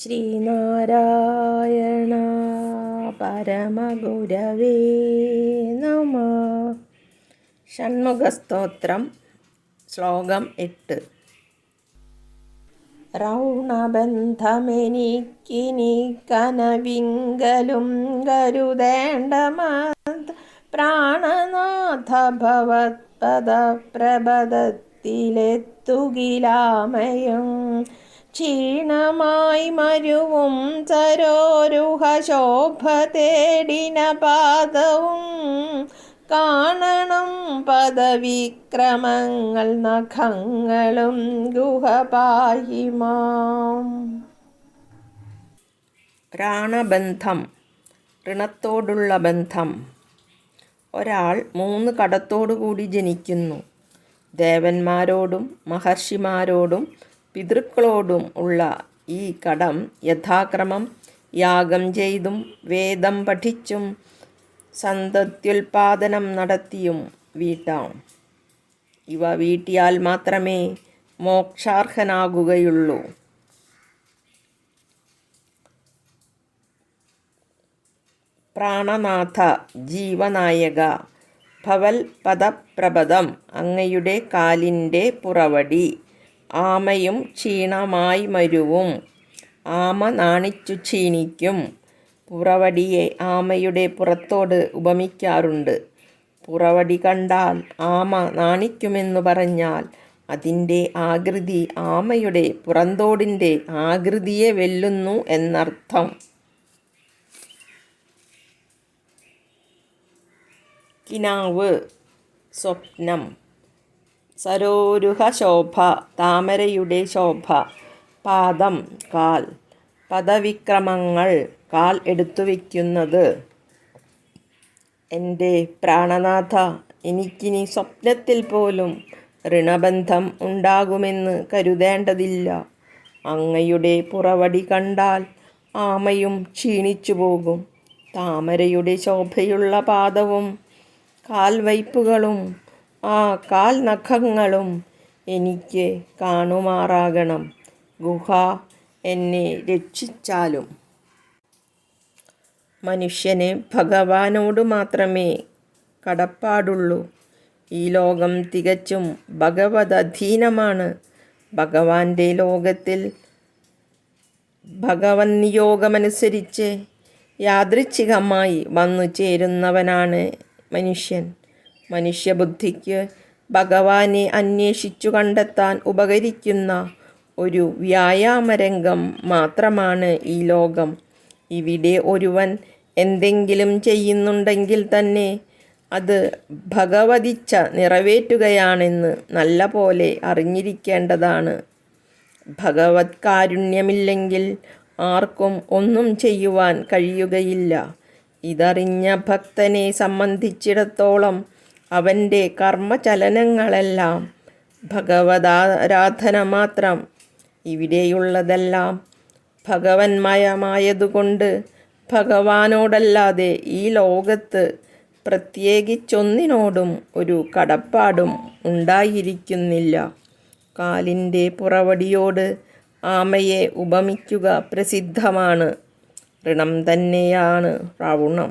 ശ്രീനാരായണ പരമഗുരവേ നമ. ഷൺമുഖസ്തോത്രം ശ്ലോകം എട്ട്. റൗണബന്ധമെനിക്കിനി കനവിങ്കലും കരുതേണ്ട പ്രാണനാഥ ഭവത്പദ ഭവത്പദപ്രബദത്തിലെത്തുകിലാമയും ക്ഷീണമായി മരുവും ചരോരുഹ ശോഭ തേടിന പാദവും കാണണം പദവിക്രമങ്ങൾ നഖങ്ങളും ഗുഹപാഹിമാം. പ്രാണബന്ധം ഋണത്തോടുള്ള ബന്ധം. ഒരാൾ മൂന്ന് കടത്തോടുകൂടി ജനിക്കുന്നു. ദേവന്മാരോടും മഹർഷിമാരോടും പിതൃക്കളോടും ഉള്ള ഈ കടം യഥാക്രമം യാഗം ചെയ്തും വേദം പഠിച്ചും സന്തത്യുൽപാദനം നടത്തിയും വീട്ടാം. ഇവ വീട്ടിയാൽ മാത്രമേ മോക്ഷാർഹനാകുകയുള്ളൂ. പ്രാണനാഥ ജീവനായക ഭവൽ പദപ്രപദം അങ്ങയുടെ കാലിന്റെ പുറവടി. ആമയും ക്ഷീണമായി മരുവും. ആമ നാണിച്ചു ക്ഷീണിക്കും. പുറവടിയെ ആമയുടെ പുറത്തോട് ഉപമിക്കാറുണ്ട്. പുറവടി കണ്ടാൽ ആമ നാണിക്കുമെന്ന് പറഞ്ഞാൽ അതിന്റെ ആകൃതി ആമയുടെ പുറന്തോടിന്റെ ആകൃതിയെ വെല്ലുന്നു എന്നർത്ഥം. കിനാവ് സ്വപ്നം. സരോരുഹ ശോഭ താമരയുടെ ശോഭ പാദം കാൽ പദവിക്രമങ്ങൾ കാൽ എടുത്തു വയ്ക്കുന്നത്. എന്റെ പ്രാണനാഥ എനിക്കിനി സ്വപ്നത്തിൽ പോലും ഋണബന്ധം ഉണ്ടാകുമെന്ന് കരുതേണ്ടതില്ല. അങ്ങയുടെ പുറവടി കണ്ടാൽ ആമയും ക്ഷീണിച്ചു പോകും. താമരയുടെ ശോഭയുള്ള പാദവും കാൽവയ്പ്പുകളും ആ കാൽ നഖങ്ങളും എനിക്ക് കാണുമാറാകണം. ഗുഹ എന്നെ രക്ഷിച്ചാലും. മനുഷ്യന് ഭഗവാനോട് മാത്രമേ കടപ്പാടുള്ളൂ. ഈ ലോകം തികച്ചും ഭഗവതധീനമാണ്. ഭഗവാന്റെ ലോകത്തിൽ ഭഗവൻ നിയോഗമനുസരിച്ച് യാദൃച്ഛികമായി വന്നു ചേരുന്നവനാണ് മനുഷ്യൻ. മനുഷ്യബുദ്ധിക്ക് ഭഗവാനെ അന്വേഷിച്ചു കണ്ടെത്താൻ ഉപകരിക്കുന്ന ഒരു വ്യായാമരംഗം മാത്രമാണ് ഈ ലോകം. ഇവിടെ ഒരുവൻ എന്തെങ്കിലും ചെയ്യുന്നുണ്ടെങ്കിൽ തന്നെ അത് ഭഗവതിച്ച നിറവേറ്റുകയാണെന്ന് നല്ല പോലെ അറിഞ്ഞിരിക്കേണ്ടതാണ്. ഭഗവത് കാരുണ്യമില്ലെങ്കിൽ ആർക്കും ഒന്നും ചെയ്യുവാൻ കഴിയുകയില്ല. ഇതറിഞ്ഞ ഭക്തനെ സംബന്ധിച്ചിടത്തോളം അവന്റെ കർമ്മചലനങ്ങളെല്ലാം ഭഗവതാരാധന മാത്രം. ഇവിടെയുള്ളതെല്ലാം ഭഗവന്മയമായതുകൊണ്ട് ഭഗവാനോടല്ലാതെ ഈ ലോകത്ത് പ്രത്യേകിച്ചൊന്നിനോടും ഒരു കടപ്പാടും ഉണ്ടായിരിക്കുന്നില്ല. കാലിന്റെ പുറവടിയോട് ആമയെ ഉപമിക്കുക പ്രസിദ്ധമാണ്. ഋണം തന്നെയാണ് റൗണം